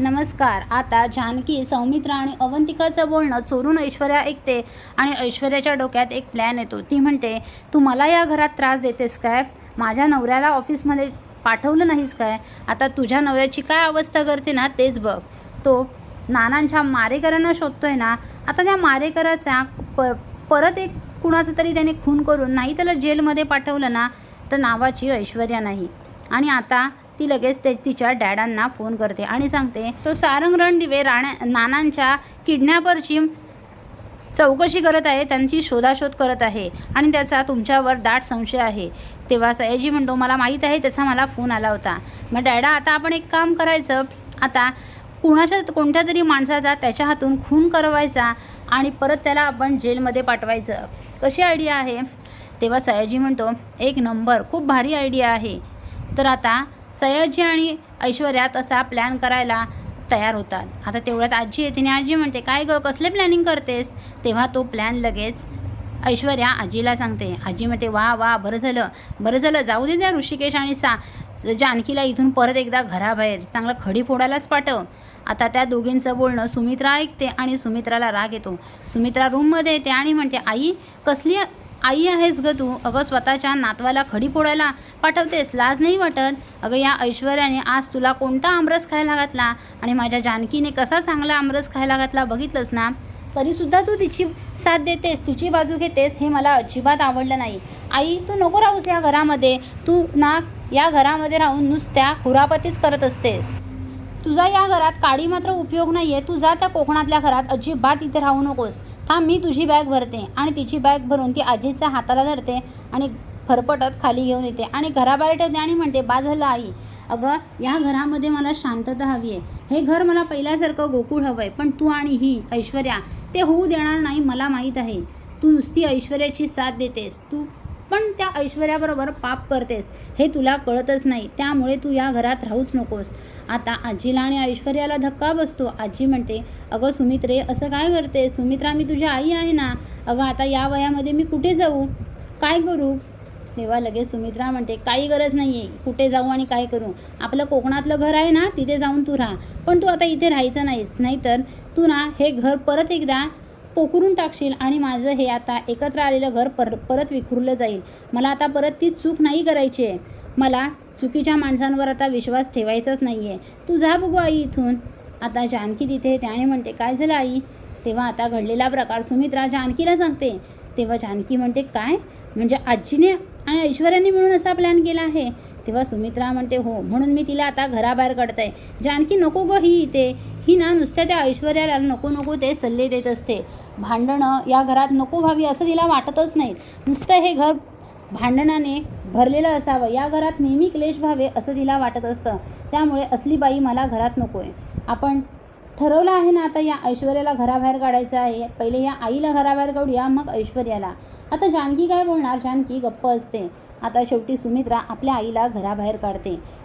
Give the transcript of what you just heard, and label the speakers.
Speaker 1: नमस्कार. आता जानकी सौमित्रा आणि अवंतिकाचं बोलणं चोरून ऐश्वर्या ऐकते आणि ऐश्वर्याच्या डोक्यात एक प्लॅन येतो. ती म्हणते तू मला या घरात त्रास देतेस काय? माझ्या नवऱ्याला ऑफिसमध्ये पाठवलं नाहीस काय? आता तुझ्या नवऱ्याची काय अवस्था करते ना तेच बघ. तो नानांच्या मारेकरांना शोधतोय ना? आता त्या मारेकराचा प परत एक कुणाचं तरी त्याने खून करून नाही त्याला जेलमध्ये पाठवलं ना तर नावाची ऐश्वर्या नाही. आणि आता ती लगेच ते तिच्या डॅडांना फोन करते आणि सांगते तो सारंग रणदिवे राण्या नानांच्या किडनॅपरची चौकशी करत आहे त्यांची शोधाशोध करत आहे आणि त्याचा तुमच्यावर दाट संशय आहे. तेव्हा सयाजी म्हणतो मला माहीत आहे त्याचा मला फोन आला होता. मग डॅडा आता आपण एक काम करायचं. आता कुणाच्या कोणत्या तरी माणसाचा त्याच्या हातून खून करवायचा आणि परत त्याला आपण जेलमध्ये पाठवायचं. कशी आयडिया आहे? तेव्हा सयाजी म्हणतो एक नंबर खूप भारी आयडिया आहे. तर आता सयाजी आणि ऐश्वर्या तसा प्लॅन करायला तयार होतात. आता तेवढ्यात आजी येते आणि आजी म्हणते काय गं कसले प्लॅनिंग करतेस? तेव्हा तो प्लॅन लगेच ऐश्वर्या आजीला सांगते. आजी म्हणते वा वा बरं झालं बरं झालं. जाऊ दे त्या ऋषिकेश आणि सा जानकीला इथून परत एकदा घराबाहेर. चांगलं खडी फोडायलाच पाठव. आता त्या दोघींचं बोलणं सुमित्रा ऐकते आणि सुमित्राला राग येतो. सुमित्रा रूममध्ये येते आणि म्हणते आई कसली आई आहेस ग तू. अगं स्वतःच्या नातवाला खडी फोडायला पाठवतेस. लाज नाही वाटत? अगं या ऐश्वर्याने आज तुला कोणता आमरस खायला घातला? आणि माझ्या जानकीने कसा चांगला आमरस खायला घातला बघितलंस ना? तरीसुद्धा तू तिची साथ देतेस तिची बाजू घेतेस हे मला अजिबात आवडलं नाही. आई तू नको राहूस या घरामध्ये. तू ना या घरामध्ये राहून नुसत्या खुरापतीच करत असतेस. तुझा या घरात काडी मात्र उपयोग नाही आहे तू जा त्या कोकणातल्या घरात. अजिबात इथे राहू नकोस. थांब मी तुझी बॅग भरते आणि तिची बॅग भरून ती आजीच्या हाताला धरते आणि फरफटत खाली घेऊन येते आणि घराबाहेर ठेवते आणि म्हणते बा झालं आई अगं या घरामध्ये मला शांतता हवी आहे. हे घर मला पहिल्यासारखं गोकुळ हवं आहे पण तू आणि ही ऐश्वर्या ते होऊ देणार नाही मला माहीत आहे. तू नुसती ऐश्वर्याची साथ देतेस. तू पण त्या ऐश्वर्याबरोबर पाप करतेस. हे तुला कळतच नाही. त्यामुळे तू या घरात राहूच नकोस. आता आजीला आणि ऐश्वर्याला धक्का बसतो. आजी म्हणते अगं सुमित्रे असं काय करते सुमित्रा मी तुझी आई आहे ना? अगं आता या वयामध्ये मी कुठे जाऊ? काय करू? तेव्हा लगेच सुमित्रा म्हणते काही गरज नाही आहे कुठे जाऊ आणि काय करू? आपलं कोकणातलं घर आहे ना तिथे जाऊन तू राहा. पण तू आता इथे राहायचं नाहीस. नाहीतर तू ना हे घर परत एकदा पोखरून टाकशील आणि माझं हे आता एकत्र आलेलं घर पर परत विखुरलं जाईल. मला आता परत ती चूक नाही करायची आहे. मला चुकीच्या माणसांवर आता विश्वास ठेवायचाच नाही आहे तू जा बघू आई इथून. आता जानकी तिथे त्याने म्हणते काय झालं आई? तेव्हा आता घडलेला प्रकार सुमित्रा जानकीला सांगते. तेव्हा जानकी म्हणते काय? म्हणजे आजीने आणि ऐश्वर्याने मिळून असा प्लॅन केला आहे? तेव्हा सुमित्रा म्हणते हो म्हणून मी तिला आता घराबाहेर काढते जानकी नको गं ही इथे. ही ना नुसत्या त्या ऐश्वर्याला नको नको ते सल्ले देत असते. भांडणं या घरात नको व्हावी असं तिला वाटतच नाही. नुसतं हे घर भांडणाने भरलेलं असावं. या घरात नेहमी क्लेश व्हावे असं तिला वाटत असतं. त्यामुळे असली बाई मला घरात नको आहे आपण ठरवलं आहे ना आता या ऐश्वर्याला घराबाहेर काढायचं आहे. पहिले या आईला घराबाहेर काढूया मग ऐश्वर्याला. आता जानकी काय बोलणार? जानकी गप्प असते. आता शेवटी सुमित्रा आपल्या आईला घराबाहेर काढते.